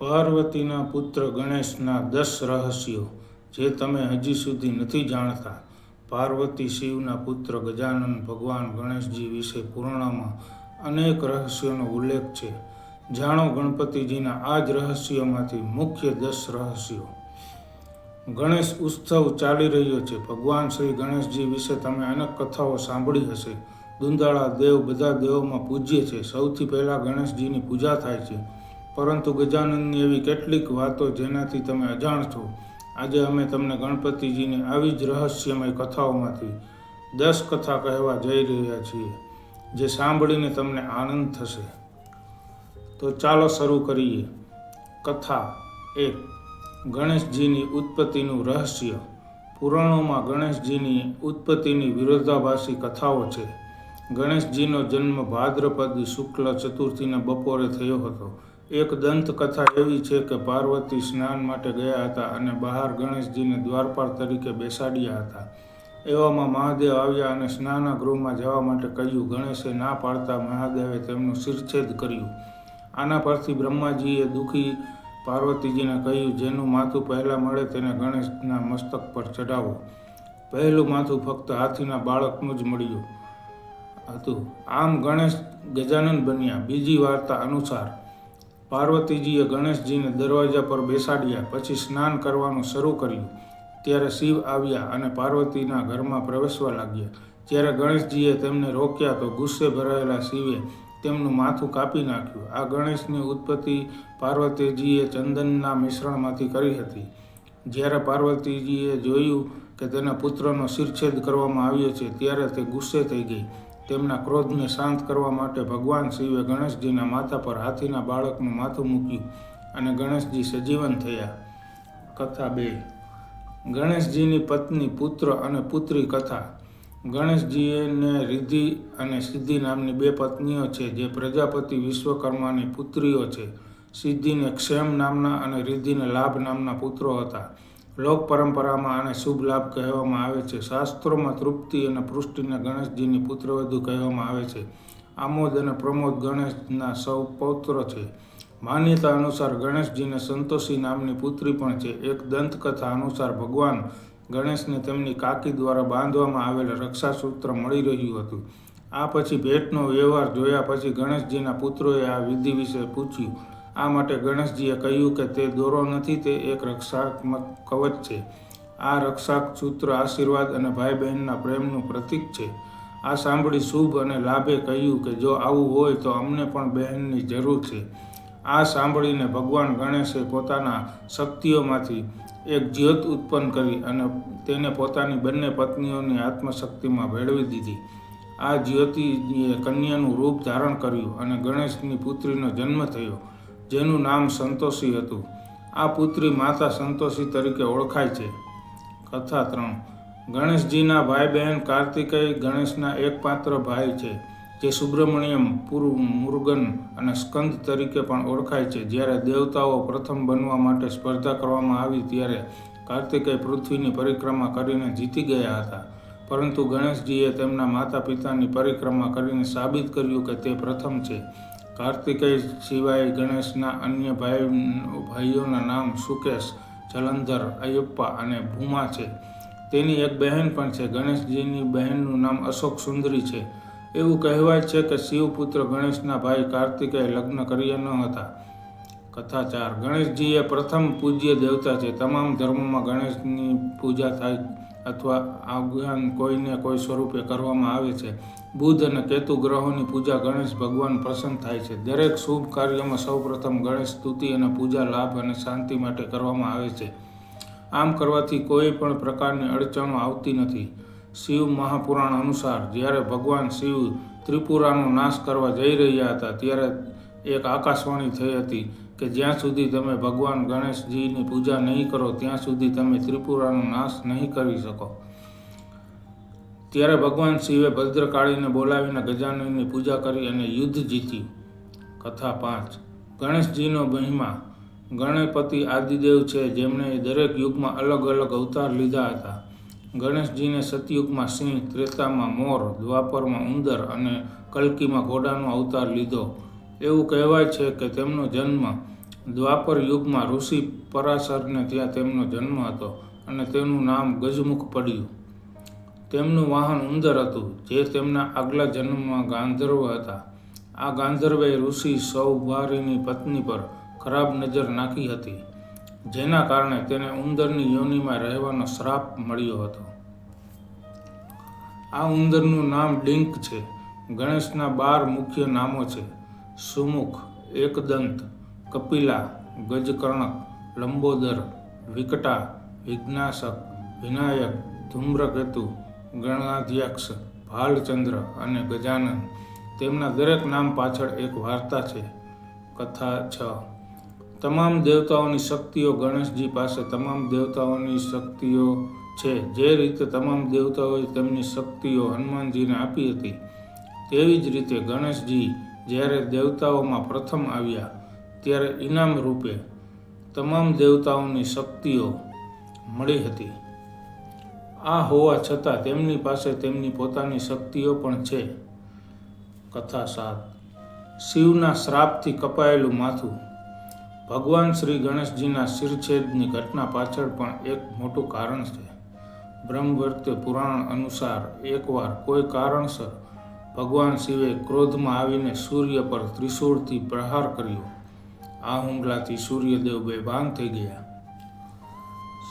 પાર્વતીના પુત્ર ગણેશના દસ રહસ્યો, જે તમે હજી સુધી નથી જાણતા. પાર્વતી શિવના પુત્ર ગજાનન ભગવાન ગણેશજી વિશે પુરાણમાં અનેક રહસ્યોનો ઉલ્લેખ છે. જાણો ગણપતિજીના આ જ રહસ્યોમાંથી મુખ્ય દસ રહસ્યો. ગણેશ ઉત્સવ ચાલી રહ્યો છે. ભગવાન શ્રી ગણેશજી વિશે તમે અનેક કથાઓ સાંભળી હશે. દુંદાળા દેવ બધા દેવોમાં પૂજ્ય છે. સૌથી પહેલાં ગણેશજીની પૂજા થાય છે. પરંતુ ગજાનંદની એવી કેટલીક વાતો જેનાથી તમે અજાણ છો. આજે અમે તમને ગણપતિજીની આવી જ રહસ્યમય કથાઓમાંથી દસ કથા કહેવા જઈ રહ્યા છીએ, જે સાંભળીને તમને આનંદ થશે. તો ચાલો શરૂ કરીએ. કથા એક. ગણેશજીની ઉત્પત્તિનું રહસ્ય. પુરાણોમાં ગણેશજીની ઉત્પત્તિની વિરોધાભાસી કથાઓ છે. ગણેશજીનો જન્મ ભાદ્રપદ શુક્લ ચતુર્થીના બપોરે થયો હતો. એક દંતકથા એવી છે કે પાર્વતી સ્નાન માટે ગયા હતા અને બહાર ગણેશજીને દ્વારપાળ તરીકે બેસાડ્યા હતા. એવામાં મહાદેવ આવ્યા અને સ્નાનગૃહમાં જવા માટે કહ્યું, ગણેશે ના પાડતા મહાદેવે તેમનું શિરછેદ કર્યું. આના પરથી બ્રહ્માજીએ દુઃખી પાર્વતીજીને કહ્યું, જેનું માથું પહેલાં મળે તેને ગણેશના મસ્તક પર ચઢાવો. પહેલું માથું ફક્ત હાથીના બાળકનું જ મળ્યું હતું. આમ ગણેશ ગજાનંદ બન્યા. બીજી વાર્તા અનુસાર પાર્વતીજીએ ગણેશજીને દરવાજા પર બેસાડ્યા, પછી સ્નાન કરવાનું શરૂ કર્યું. ત્યારે શિવ આવ્યા અને પાર્વતીના ઘરમાં પ્રવેશવા લાગ્યા. જ્યારે ગણેશજીએ તેમને રોક્યા તો ગુસ્સે ભરાયેલા શિવે તેમનું માથું કાપી નાખ્યું. આ ગણેશની ઉત્પત્તિ પાર્વતીજીએ ચંદનના મિશ્રણમાંથી કરી હતી. જ્યારે પાર્વતીજીએ જોયું કે તેના પુત્રનો શિરછેદ કરવામાં આવ્યો છે, ત્યારે તે ગુસ્સે થઈ ગઈ. તેમના ક્રોધને શાંત કરવા માટે ભગવાન શિવે ગણેશજીના માથા પર હાથીના બાળકનું માથું મૂક્યું અને ગણેશજી સજીવન થયા. કથા બે. ગણેશજીની પત્ની પુત્ર અને પુત્રી કથા. ગણેશજીને રિદ્ધિ અને સિદ્ધિ નામની બે પત્નીઓ છે, જે પ્રજાપતિ વિશ્વકર્માની પુત્રીઓ છે. સિદ્ધિને ક્ષેમ નામના અને રિદ્ધિને લાભ નામના પુત્રો હતા. લોક પરંપરામાં આને શુભ લાભ કહેવામાં આવે છે. શાસ્ત્રોમાં તૃપ્તિ અને પૃષ્ટિને ગણેશજીની પુત્રવધુ કહેવામાં આવે છે. આમોદ અને પ્રમોદ ગણેશના સૌ પૌત્ર છે. માન્યતા અનુસાર ગણેશજીને સંતોષી નામની પુત્રી પણ છે. એક દંતકથા અનુસાર ભગવાન ગણેશને તેમની કાકી દ્વારા બાંધવામાં આવેલ રક્ષાસૂત્ર મળી રહ્યું હતું. આ પછી ભેટનો વ્યવહાર જોયા પછી ગણેશજીના પુત્રોએ આ વિધિ વિશે પૂછ્યું. આ માટે ગણેશજીએ કહ્યું કે તે દોરો નથી, તે એક રક્ષાત્મક કવચ છે. આ રક્ષાક સૂત્ર આશીર્વાદ અને ભાઈ બહેનના પ્રેમનું પ્રતીક છે. આ સાંભળી શુભ અને લાભે કહ્યું કે જો આવું હોય તો અમને પણ બહેનની જરૂર છે. આ સાંભળીને ભગવાન ગણેશે પોતાના શક્તિઓમાંથી એક જ્યોત ઉત્પન્ન કરી અને તેને પોતાની બંને પત્નીઓની આત્મશક્તિમાં ભેળવી દીધી. આ જ્યોતિએ કન્યાનું રૂપ ધારણ કર્યું અને ગણેશની પુત્રીનો જન્મ થયો. જેનું નામ સંતોષી હતું. આ પુત્રી માતા સંતોષી તરીકે ઓળખાય છે. કથા ત્રણ. ગણેશજીના ભાઈ બહેન કાર્તિકેય ગણેશના એકપાત્ર ભાઈ છે, જે સુબ્રમણ્યમ પૂર્વ મુરુગન અને સ્કંદ તરીકે પણ ઓળખાય છે. જ્યારે દેવતાઓ પ્રથમ બનવા માટે સ્પર્ધા કરવામાં આવી, ત્યારે કાર્તિકેય પૃથ્વીની પરિક્રમા કરીને જીતી ગયા હતા. પરંતુ ગણેશજીએ તેમના માતા પિતાની પરિક્રમા કરીને સાબિત કર્યું કે તે પ્રથમ છે. કાર્તિકેય સિવાય ગણેશના અન્ય ભાઈ ભાઈઓના નામ સુકેશ, જલંધર, અયપ્પા અને ભૂમા છે. તેની એક બહેન પણ છે. ગણેશજીની બહેનનું નામ અશોક સુંદરી છે. એવું કહેવાય છે કે શિવપુત્ર ગણેશના ભાઈ કાર્તિકેય લગ્ન કર્યા ન હતા. કથા ચાર. ગણેશજી એ પ્રથમ પૂજ્ય દેવતા છે. તમામ ધર્મોમાં ગણેશની પૂજા થાય અથવા આજ્ઞાન કોઈને કોઈ સ્વરૂપે કરવામાં આવે છે. બુધ અને કેતુ ગ્રહોની પૂજા ગણેશ ભગવાન પ્રસન્ન થાય છે. દરેક શુભ કાર્યમાં સૌપ્રથમ ગણેશ સ્તુતિ અને પૂજા લાભ અને શાંતિ માટે કરવામાં આવે છે. આમ કરવાથી કોઈ પણ પ્રકારની અડચણો આવતી નથી. શિવ મહાપુરાણ અનુસાર જ્યારે ભગવાન શિવ ત્રિપુરાનો નાશ કરવા જઈ રહ્યા હતા, ત્યારે એક આકાશવાણી થઈ હતી કે જ્યાં સુધી તમે ભગવાન ગણેશજીની પૂજા નહીં કરો, ત્યાં સુધી તમે ત્રિપુરાનો નાશ નહીં કરી શકો. ત્યારે ભગવાન શિવે ભદ્રકાળીને બોલાવીને ગજાનનની પૂજા કરી અને યુદ્ધ જીતી. કથા પાંચ. ગણેશજીનો મહિમા. ગણપતિ આદિદેવ છે, જેમણે દરેક યુગમાં અલગ અલગ અવતાર લીધા હતા. ગણેશજીને સતયુગમાં સિંહ, ત્રેતામાં મોર, દ્વાપરમાં ઉંદર અને કલ્કીમાં ઘોડાનો અવતાર લીધો. એવું કહેવાય છે કે તેમનો જન્મ દ્વાપર યુગમાં ઋષિ પરાશરને ત્યાં તેમનો જન્મ હતો અને તેનું નામ ગજમુખ પડ્યું. તેમનું વાહન ઉંદર હતું, જે તેમના આગલા જન્મમાં ગાંધર્વ હતા. આ ગાંધર્વે ઋષિ સૌભારીની પત્ની પર ખરાબ નજર નાખી હતી, જેના કારણે તેને ઉંદરની યોનિમાં રહેવાનો શ્રાપ મળ્યો હતો. આ ઉંદરનું નામ ડિંક છે, ગણેશના બાર મુખ્ય નામો છે. સુમુખ, એકદંત, કપિલા, ગજકર્ણક, લંબોદર, વિકટા, વિઘ્નાશક, વિનાયક, ધૂમ્રકેતુ ગણાધ્યક્ષ ભાલચંદ્ર અને ગજાનન. તેમના દરેક નામ પાછળ એક વાર્તા છે, કથા છ. તમામ દેવતાઓની શક્તિઓ ગણેશજી પાસે તમામ દેવતાઓની શક્તિઓ છે. જે રીતે તમામ દેવતાઓએ તેમની શક્તિઓ હનુમાનજીને આપી હતી, તેવી જ રીતે ગણેશજી જ્યારે દેવતાઓમાં પ્રથમ આવ્યા, ત્યારે ઇનામ રૂપે તમામ દેવતાઓની શક્તિઓ મળી હતી. આ હોવા છતાં તેમની પાસે તેમની પોતાની શક્તિઓ પણ છે. કથા સાત. શિવના શ્રાપથી કપાયેલું માથું. ભગવાન શ્રી ગણેશજીના શિરછેદની ઘટના પાછળ પણ એક મોટું કારણ છે. બ્રહ્મવર્ત પુરાણ અનુસાર એકવાર કોઈ કારણસર ભગવાન શિવે ક્રોધમાં આવીને સૂર્ય પર ત્રિશૂળથી પ્રહાર કર્યો. આ હુમલાથી સૂર્યદેવ બેભાન થઈ ગયા.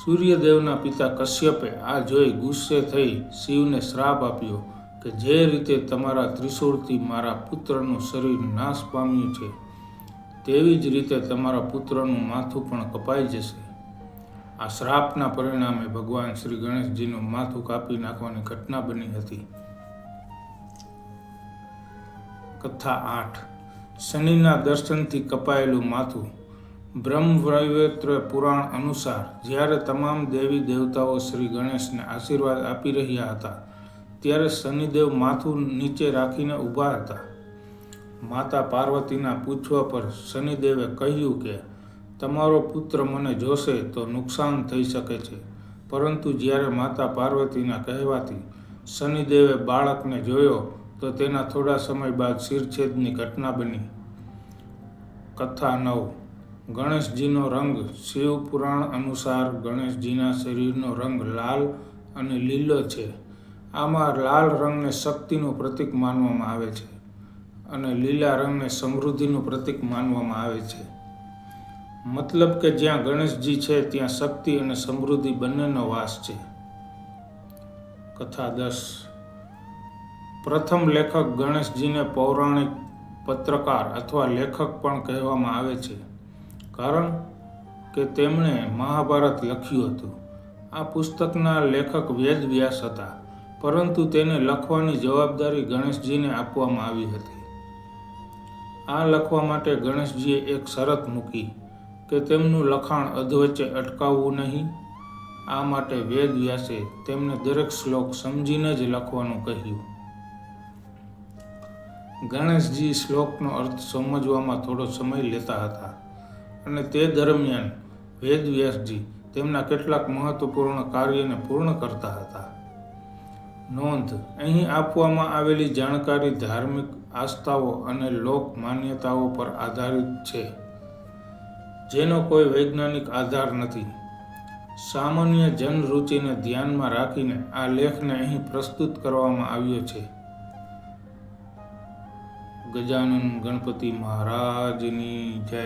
સૂર્યદેવના પિતા કશ્યપે આ જોઈ ગુસ્સે થઈ શિવને શ્રાપ આપ્યો કે જે રીતે તમારા ત્રિશૂળથી મારા પુત્રનું શરીર નાશ પામ્યું છે, તેવી જ રીતે તમારા પુત્રનું માથું પણ કપાઈ જશે. આ શ્રાપના પરિણામે ભગવાન શ્રી ગણેશજીનું માથું કાપી નાખવાની ઘટના બની હતી. કથા આઠ. શનિના દર્શનથી કપાયેલું માથું બ્રહ્મવૈવત્ર પુરાણ અનુસાર જ્યારે તમામ દેવી દેવતાઓ શ્રી ગણેશને આશીર્વાદ આપી રહ્યા હતા, ત્યારે શનિદેવ માથું નીચે રાખીને ઊભા હતા. માતા પાર્વતીના પૂછવા પર શનિદેવે કહ્યું કે, તમારો પુત્ર મને જોશે તો નુકસાન થઈ શકે છે. પરંતુ જ્યારે માતા પાર્વતીના કહેવાથી શનિદેવે બાળકને જોયો, તો તેના થોડા સમય બાદ શિરછેદની ઘટના બની. કથા નવ. ગણેશજીનો રંગ શિવ પુરાણ અનુસાર ગણેશજીના શરીરનો રંગ લાલ અને લીલો છે. આમાં લાલ રંગને શક્તિનું પ્રતીક માનવામાં આવે છે અને લીલા રંગને સમૃદ્ધિનું પ્રતીક માનવામાં આવે છે. મતલબ કે જ્યાં ગણેશજી છે, ત્યાં શક્તિ અને સમૃદ્ધિ બંનેનો વાસ છે. કથા દસ. પ્રથમ લેખક ગણેશજીને પૌરાણિક પત્રકાર અથવા લેખક પણ કહેવામાં આવે છે. કારણ કે તેમણે મહાભારત લખ્યું હતું. આ પુસ્તકના લેખક વેદ વ્યાસ હતા, પરંતુ તેને લખવાની જવાબદારી ગણેશજીને આપવામાં આવી હતી. આ લખવા માટે ગણેશજીએ એક શરત મૂકી કે તેમનું લખાણ અધવચ્ચે અટકાવવું નહીં. આ માટે વેદ વ્યાસે તેમને દરેક શ્લોક સમજીને જ લખવાનું કહ્યું. ગણેશજી શ્લોકનો અર્થ સમજવામાં થોડો સમય લેતા હતા. અને તે દરમિયાન વેદ વ્યાસજી તેમના કેટલાક મહત્વપૂર્ણ કાર્યને પૂર્ણ કરતા હતા. નોંધ, અહીં આપવામાં આવેલી જાણકારી ધાર્મિક આસ્થાઓ અને લોક માન્યતાઓ પર આધારિત છે, જેનો કોઈ વૈજ્ઞાનિક આધાર નથી. સામાન્ય જનરુચિને ધ્યાનમાં રાખીને આ લેખને અહીં પ્રસ્તુત કરવામાં આવ્યો છે. ગજાનન ગણપતિ મહારાજની જય.